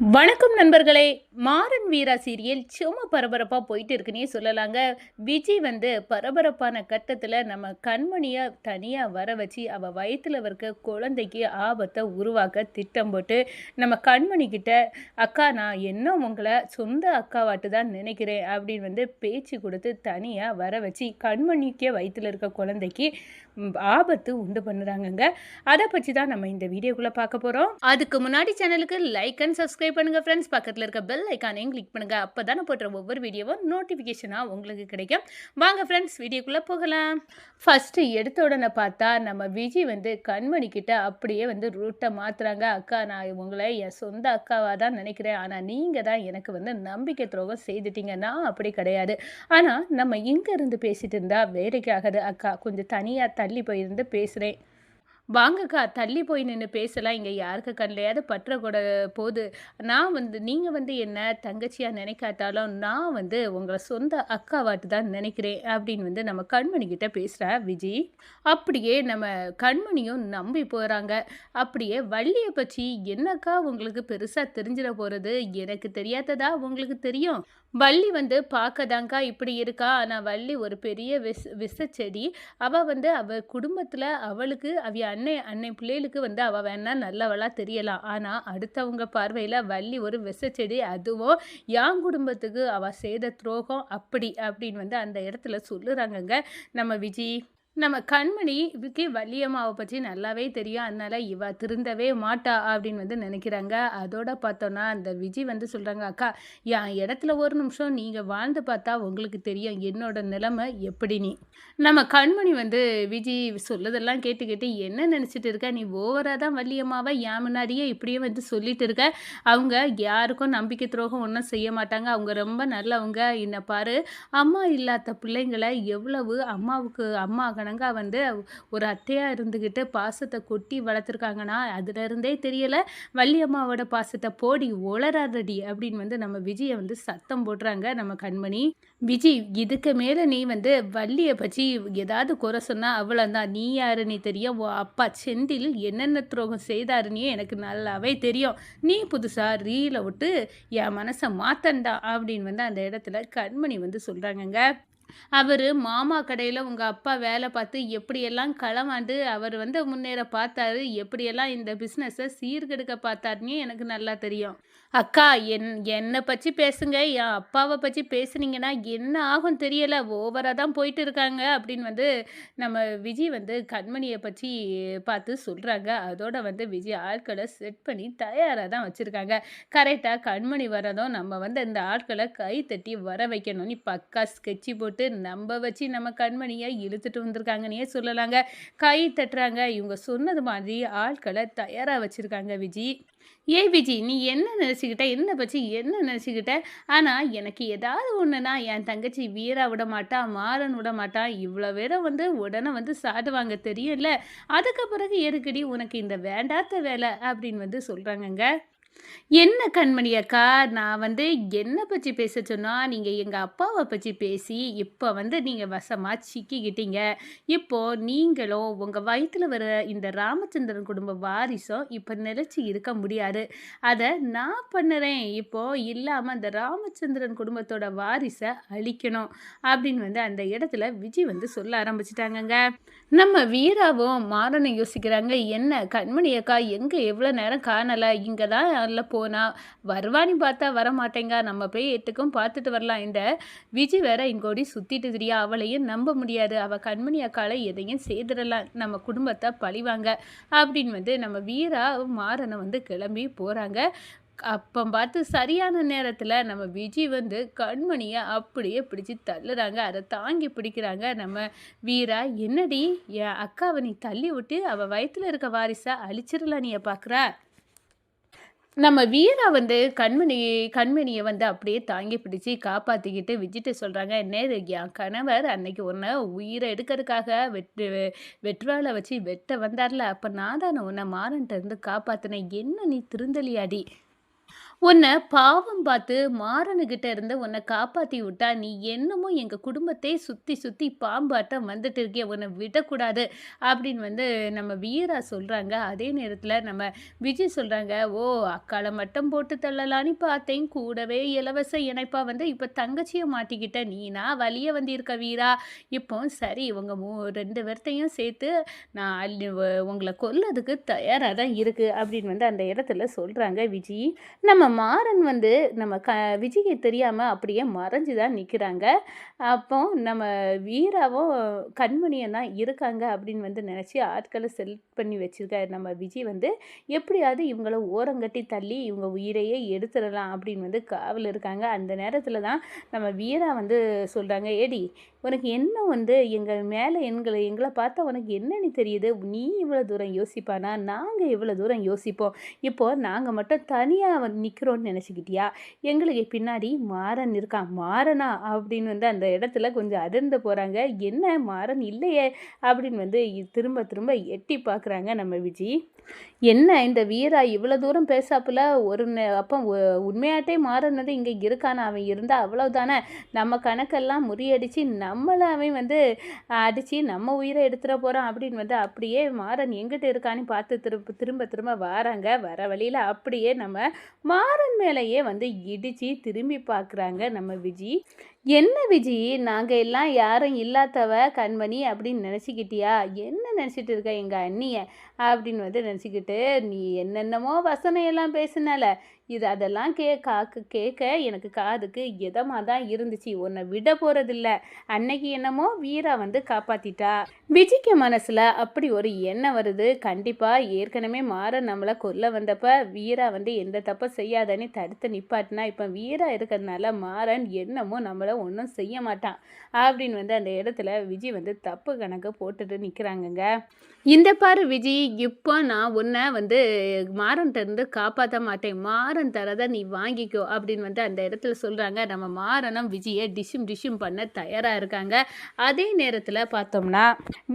வணக்கம் நண்பர்களே. மாறன் வீரா சீரியல் சும்மா பரபரப்பாக போயிட்டு இருக்குன்னே சொல்லலாங்க. விஜய் வந்து பரபரப்பான கட்டத்தில் நம்ம கண்மணியை தனியாக வர வச்சு அவள் வயிற்றில் இருக்க குழந்தைக்கு ஆபத்தை உருவாக்க திட்டம் போட்டு நம்ம கண்மணிக்கிட்ட அக்கா நான் என்ன உங்களை சொந்த அக்காவாட்டு தான் நினைக்கிறேன் அப்படின்னு வந்து பேச்சு கொடுத்து தனியாக வர வச்சு கண்மணிக்கே வயிற்றில் இருக்க குழந்தைக்கு ஆபத்து உண்டு பண்ணுறாங்கங்க. அதை பற்றி தான் நம்ம இந்த வீடியோக்குள்ளே பார்க்க போகிறோம் அதுக்கு முன்னாடி சேனலுக்கு லைக் அண்ட் சப்ஸ்கிரைப் பண்ணுங்கள் ஃப்ரெண்ட்ஸ் பக்கத்தில் இருக்க பெல் ஐக்கானையும் கிளிக் பண்ணுங்கள் அப்போ தானே போடுற ஒவ்வொரு வீடியோவும் நோட்டிஃபிகேஷனாக உங்களுக்கு கிடைக்கும். வாங்க ஃப்ரெண்ட்ஸ் வீடியோக்குள்ளே போகலாம். ஃபஸ்ட்டு எடுத்த உடனே பார்த்தா நம்ம விஜய் வந்து கண்மணி கிட்ட அப்படியே வந்து ரூட்டை மாற்றுறாங்க அக்கா நான் உங்களை என் சொந்த அக்காவாக தான் நினைக்கிறேன். ஆனால் நீங்கள் தான் எனக்கு வந்து நம்பிக்கை துரோகம் செய்துட்டீங்க. நான் அப்படி கிடையாது. ஆனால் நம்ம இங்கே இருந்து இருந்தால் வேலைக்காகாது வேலைக்கு ஆகாது. அக்கா கொஞ்சம் தனியாக தள்ளி போயிருந்து பேசுகிறேன் வாங்கக்கா தள்ளி போய் நின்று பேசலாம். இங்கே யாருக்கு கண்லையாவது பற்றக்கூட போது நான் வந்து நீங்கள் வந்து என்ன தங்கச்சியாக நினைக்காட்டாலும் நான் வந்து உங்களை சொந்த அக்காவாட்டு தான் நினைக்கிறேன் அப்படின்னு வந்து நம்ம கண்மணிக்கிட்ட பேசுகிறா விஜய் அப்படியே நம்ம கண்மணியும் நம்பி போகிறாங்க அப்படியே வள்ளியை பற்றி என்னக்கா உங்களுக்கு பெருசாக தெரிஞ்சிட போகிறது எனக்கு தெரியாததா உங்களுக்கு தெரியும்? வள்ளி வந்து பார்க்கதாங்க்கா இப்படி இருக்கா? ஆனால் வள்ளி ஒரு பெரிய விஷ செடி அவள் வந்து அவள் குடும்பத்தில் அவளுக்கு அவ அன்னை அன்னை பிள்ளைகளுக்கு வந்து அவள் வேணா நல்லவளா தெரியலாம் ஆனால் அடுத்தவங்க பார்வையில் வள்ளி ஒரு விஷச்செடி அதுவும் யான் குடும்பத்துக்கு அவள் செய்த துரோகம் அப்படி அப்படின்னு வந்து அந்த இடத்துல சொல்லுறாங்கங்க நம்ம விஜய் நம்ம கண்மணிக்கு வள்ளியம்மாவை பற்றி நல்லாவே தெரியும். அதனால இவ திருந்தவே மாட்டா அப்படின்னு வந்து நினைக்கிறாங்க. அதோட பார்த்தோன்னா அந்த விஜய் வந்து சொல்கிறாங்க அக்கா என் இடத்துல ஒரு நிமிஷம் நீங்கள் வாழ்ந்து பார்த்தா உங்களுக்கு தெரியும். என்னோட நிலைமை எப்படி நீ? நம்ம கண்மணி வந்து விஜய் சொல்லதெல்லாம் கேட்டு கேட்டு என்ன நினச்சிட்டு இருக்க? நீ ஓவராக தான் வள்ளியம்மாவை என் முன்னாடியே இப்படியே வந்து சொல்லிட்டு இருக்க. அவங்க யாருக்கும் நம்பிக்கை துரோகம் ஒன்றும் செய்ய மாட்டாங்க. அவங்க ரொம்ப நல்லவங்க. என்ன பாரு அம்மா இல்லாத பிள்ளைங்களை எவ்வளவு அம்மாவுக்கு அம்மா மடங்காக வந்து ஒரு அத்தையாக இருந்துக்கிட்டு பாசத்தை கொட்டி வளர்த்துருக்காங்கன்னா அதுலேருந்தே தெரியலை வள்ளியம்மாவோட பாசத்தை போடி ஒளராதடி அப்படின்னு வந்து நம்ம விஜயை வந்து சத்தம் போடுறாங்க நம்ம கண்மணி. விஜய் இதுக்கு மேலே நீ வந்து வள்ளியை பற்றி ஏதாவது குறை சொன்னால் அவ்வளோதான் நீ யாரு? நீ தெரியும் ஓ அப்பா செந்தில் என்னென்ன துரோகம் செய்தாருன்னே எனக்கு நல்லாவே தெரியும். நீ புதுசாக ரீலை விட்டு என் மனசை மாத்தண்டா அப்படின்னு வந்து அந்த இடத்துல கண்மணி வந்து சொல்கிறாங்கங்க அவர் மாமா கடையில் உங்கள் அப்பா வேலை பார்த்து எப்படியெல்லாம் களமாண்டு அவர் வந்து முன்னேற பார்த்தாரு எப்படியெல்லாம் இந்த பிஸ்னஸை சீர்கெடுக்க பார்த்தாருன்னே எனக்கு நல்லா தெரியும். அக்கா என் என்னை பற்றி பேசுங்க. என் அப்பாவை பற்றி பேசுனீங்கன்னா என்ன ஆகும் தெரியலை. ஓவராக தான் போயிட்டு இருக்காங்க அப்படின்னு வந்து நம்ம விஜய் வந்து கண்மணியை பற்றி பார்த்து சொல்கிறாங்க அதோட வந்து விஜய் ஆட்களை செட் பண்ணி தயாராக தான் வச்சுருக்காங்க. கரெக்டாக கண்மணி வரதும் நம்ம வந்து இந்த ஆட்களை கை தட்டி வர வைக்கணும்னு பக்கா ஸ்கெட்சி போட்டு நம்ம வச்சு நம்ம கண்மணியை இழுத்துட்டு வந்திருக்காங்கன்னே சொல்லலாங்க. கை தட்டுறாங்க. இவங்க சொன்னது மாதிரி ஆட்களை தயாராக வச்சுருக்காங்க விஜி. ஏய் விஜி நீ என்ன நினச்சிக்கிட்ட? என்ன பற்றி என்ன நினச்சிக்கிட்ட? ஆனால் எனக்கு ஏதாவது ஒன்றுனா என் தங்கச்சி வீரா விட மாட்டா மாறன் விட மாட்டா. இவ்வளோ பேரை வந்து உடனே வந்து சாடுவாங்க தெரியும்ல? அதுக்கு பிறகு எதுக்கடி உனக்கு இந்த வேண்டாத்த வேலை? அப்படின்னு வந்து சொல்கிறாங்கங்க என்ன கண்மணி அக்கா? நான் வந்து என்னை பற்றி பேச சொன்னால் நீங்கள் எங்கள் அப்பாவை பற்றி பேசி இப்போ வந்து நீங்கள் வசமாக சிக்கிக்கிட்டீங்க. இப்போது நீங்களும் உங்கள் வயிற்றில் வர இந்த ராமச்சந்திரன் குடும்ப வாரிசும் இப்போ நிலச்சி இருக்க முடியாது. அதை நான் பண்ணுறேன். இப்போது இல்லாமல் அந்த ராமச்சந்திரன் குடும்பத்தோட வாரிசை அழிக்கணும் அப்படின்னு வந்து அந்த இடத்துல விஜய் வந்து சொல்ல ஆரம்பிச்சிட்டாங்கங்க. நம்ம வீராவும் மாறனை யோசிக்கிறாங்க என்ன கண்மணி அக்கா எங்கே எவ்வளோ நேரம் காணலை? இங்கே தான் அல்ல போனால் வருவான்னு பார்த்தா வர மாட்டேங்க நம்ம போய் எட்டுக்கும் பார்த்துட்டு வரலாம். இந்த விஜய் வேற இங்கோடி சுற்றிட்டு திரியா அவளையும் நம்ப முடியாது. அவள் கண்மணி அக்காலை எதையும் செய்திடலாம். நம்ம குடும்பத்தை பழிவாங்க. அப்படின்னு வந்து நம்ம வீரா மாறனை வந்து கிளம்பி போகிறாங்க அப்போ பார்த்து சரியான நேரத்தில் நம்ம விஜய் வந்து கண்மணியை அப்படியே பிடிச்சி தள்ளுறாங்க. அதை தாங்கி பிடிக்கிறாங்க நம்ம வீரா. என்னடி? என் அக்காவை நீ தள்ளி விட்டு அவள் வயித்துல இருக்க வாரிசை அழிச்சிடலாம் நீ பார்க்குற நம்ம வீரா வந்து கண்மணி கண்மணியை வந்து அப்படியே தாங்கி பிடிச்சி காப்பாற்றிக்கிட்டு விஜிட்டு சொல்கிறாங்க என்ன என் கணவர் அன்னைக்கு ஒன்று உயிரை எடுக்கிறதுக்காக வெட்டு வெட்டுவாளை வச்சு வெட்ட வந்தார்ல. அப்போ நான் தானே உன்னை மாறன்ட்ட இருந்து காப்பாற்றினேன் என்ன நீ திருந்தலியாடி? உன்னை பாவம் பார்த்து மாறனுக்கிட்ட இருந்து உன்னை காப்பாற்றி விட்டா நீ என்னமோ எங்கள் குடும்பத்தை சுற்றி சுற்றி பாம்பாட்டம் வந்துட்டு இருக்கிய. உன்னை விடக்கூடாது அப்படின்னு வந்து நம்ம வீரா சொல்கிறாங்க அதே நேரத்தில் நம்ம விஜய் சொல்கிறாங்க ஓ அக்காலை மட்டும் போட்டு தள்ளலான்னு பார்த்தேன். கூடவே இலவச இணைப்பா வந்து இப்போ தங்கச்சியை மாட்டிக்கிட்ட. நீனா வழியே வந்திருக்க வீரா? இப்போ சரி உங்கள் மூ ரெண்டு பேர்த்தையும் சேர்த்து நான் உங்களை கொல்லதுக்கு தயாராக தான் இருக்குது அப்படின்னு வந்து அந்த இடத்துல சொல்கிறாங்க விஜய் நம்ம மாறன் வந்து நம்ம க விஜய்க்கு தெரியாமல் அப்படியே மறைஞ்சு தான் நிற்கிறாங்க அப்போ நம்ம வீராவும் கண்மணியும் தான் இருக்காங்க அப்படின்னு வந்து நினச்சி ஆட்களை செலக்ட் பண்ணி வச்சுருக்காரு. நம்ம விஜய் வந்து எப்படியாவது இவங்கள ஓரங்கட்டி தள்ளி இவங்க உயிரையே எடுத்துடலாம் அப்படின்னு வந்து காவல் இருக்காங்க. அந்த நேரத்தில் தான் நம்ம வீரா வந்து சொல்கிறாங்க ஏடி உனக்கு என்ன வந்து எங்கள் மேலே எங்களை எங்களை பார்த்தா உனக்கு என்னன்னு தெரியுது? நீ இவ்வளோ தூரம் யோசிப்பானா? நாங்கள் இவ்வளோ தூரம் யோசிப்போம். இப்போது நாங்கள் மட்டும் தனியாக வந்து நிற்கிறோன்னு நினச்சிக்கிட்டியா? எங்களுக்கு பின்னாடி மாறன் இருக்கான் மாறனா? அப்படின்னு வந்து அந்த இடத்துல கொஞ்சம் அதிர்ந்து போகிறாங்க என்ன? மாறன் இல்லையே அப்படின்னு வந்து திரும்ப திரும்ப எட்டி பார்க்குறாங்க நம்ம விஜய் என்ன? இந்த வீரா இவ்வளோ தூரம் பேசாப்புல? ஒரு அப்போ உண்மையாட்டே மாறன் வந்து இங்கே இருக்கான? அவன் இருந்தால் அவ்வளோதானே நம்ம கணக்கெல்லாம் முறியடிச்சு நம்மளை அவன் வந்து அடித்து நம்ம உயிரை எடுத்துட போகிறான் அப்படின்னு வந்து அப்படியே மாறன் எங்கிட்ட இருக்கான்னு பார்த்து திரும்ப திரும்ப திரும்ப வராங்க. வர வழியில் அப்படியே நம்ம மா காரன் மேலேயே வந்து இடித்து திரும்பி பார்க்குறாங்க நம்ம விஜி. என்ன விஜி? நாங்கள் எல்லாம் யாரும் இல்லாதவ கண்மணி அப்படின்னு நினச்சிக்கிட்டியா? என்ன நினச்சிட்டு இருக்க எங்கள் அண்ணியை? அப்படின்னு வந்து நினச்சிக்கிட்டு நீ என்னென்னமோ வசனம் எல்லாம் பேசினால. இது அதெல்லாம் கே காக்கு கேட்க எனக்கு காதுக்கு இதமாக தான் இருந்துச்சு. உன்னை விட போகிறதில்ல அன்னைக்கு என்னமோ வீரா வந்து காப்பாற்றிட்டா விஜிக்கு மனசில் அப்படி ஒரு எண்ணம் வருது. கண்டிப்பாக ஏற்கனவே மாற நம்மளை கொல்ல வந்தப்ப வீரா வந்து எந்த தப்பை செய்யாதன்னு தடுத்து நிப்பாட்டினா இப்போ வீரா இருக்கிறதுனால மாறன் என்னமோ நம்மளை ஒன்றும் செய்ய மாட்டான். அப்படின்னு வந்து அந்த இடத்துல விஜய் வந்து தப்பு கணக்கு போட்டுட்டு நிற்கிறாங்கங்க இந்த பாரு விஜய் இப்போ நான் உன்னை வந்து மாறன்ட்டருந்து காப்பாற்ற மாட்டேன். மாறன் தரதை நீ வாங்கிக்கோ. அப்படின்னு வந்து அந்த இடத்துல சொல்கிறாங்க நம்ம மாறனும் விஜயை டிஷ்ஷும் டிஷ்ஷும் பண்ண தயாராக இருக்காங்க. அதே நேரத்தில் பார்த்தோம்னா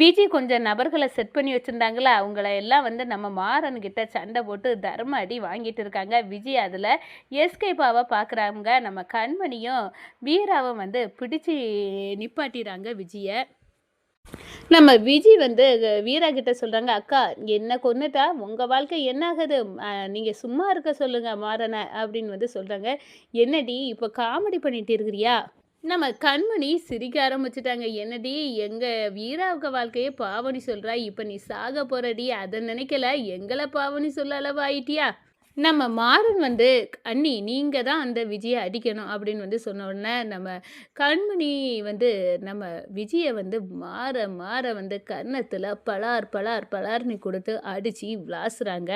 விஜய் கொஞ்சம் நபர்களை செட் பண்ணி வச்சுருந்தாங்களே அவங்கள எல்லாம் வந்து நம்ம மாறன்கிட்ட சண்டை போட்டு தர்ம அடி வாங்கிட்டு இருக்காங்க. விஜய் அதில் எஸ்கேபாவை பார்க்குறாங்க நம்ம கண்மணியும் வீராவும் வந்து பிடிச்சி நிப்பாட்டிடுறாங்க விஜயை. நம்ம விஜி வந்து வீரா கிட்ட சொல்றாங்க அக்கா என்ன கொண்டுட்டா உங்க வாழ்க்கை என்ன ஆகுது? நீங்க சும்மா இருக்க சொல்லுங்க மாறன அப்படின்னு வந்து சொல்றாங்க. என்னடி இப்போ காமெடி பண்ணிட்டு இருக்கிறியா? நம்ம கண்மணி சிரிக்க ஆரம்பிச்சிட்டாங்க. என்னடி எங்க வீராவுக்கு வாழ்க்கையே பாவனி சொல்றா. இப்போ நீ சாக போறடி. அதை நினைக்கல. எங்களை பாவனி சொல்ல அளவாயிட்டியா? நம்ம மாறன் வந்து அண்ணி நீங்கள் தான் அந்த விஜயை அடிக்கணும் அப்படின்னு வந்து சொன்ன உடனே நம்ம கண்மணி வந்து நம்ம விஜயை வந்து மாற மாற வந்து கன்னத்தில் பலார் பலார் பலார்னு கொடுத்து அடித்து விளாசுறாங்க.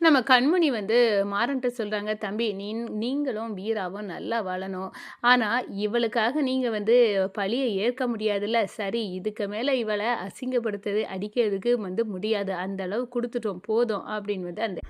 நம்ம கண்மணி வந்து மாறன்ட்ட சொல்கிறாங்க தம்பி நீ நீங்களும் வீராவும் நல்லா வாழணும். ஆனால் இவளுக்காக நீங்கள் வந்து பழியை ஏற்க முடியாதுல்ல. சரி இதுக்கு மேலே இவளை அசிங்கப்படுத்துறது அடிக்கிறதுக்கு வந்து முடியாது. அந்த அளவு கொடுத்துட்டோம் போதும் அப்படின்னு வந்து அந்த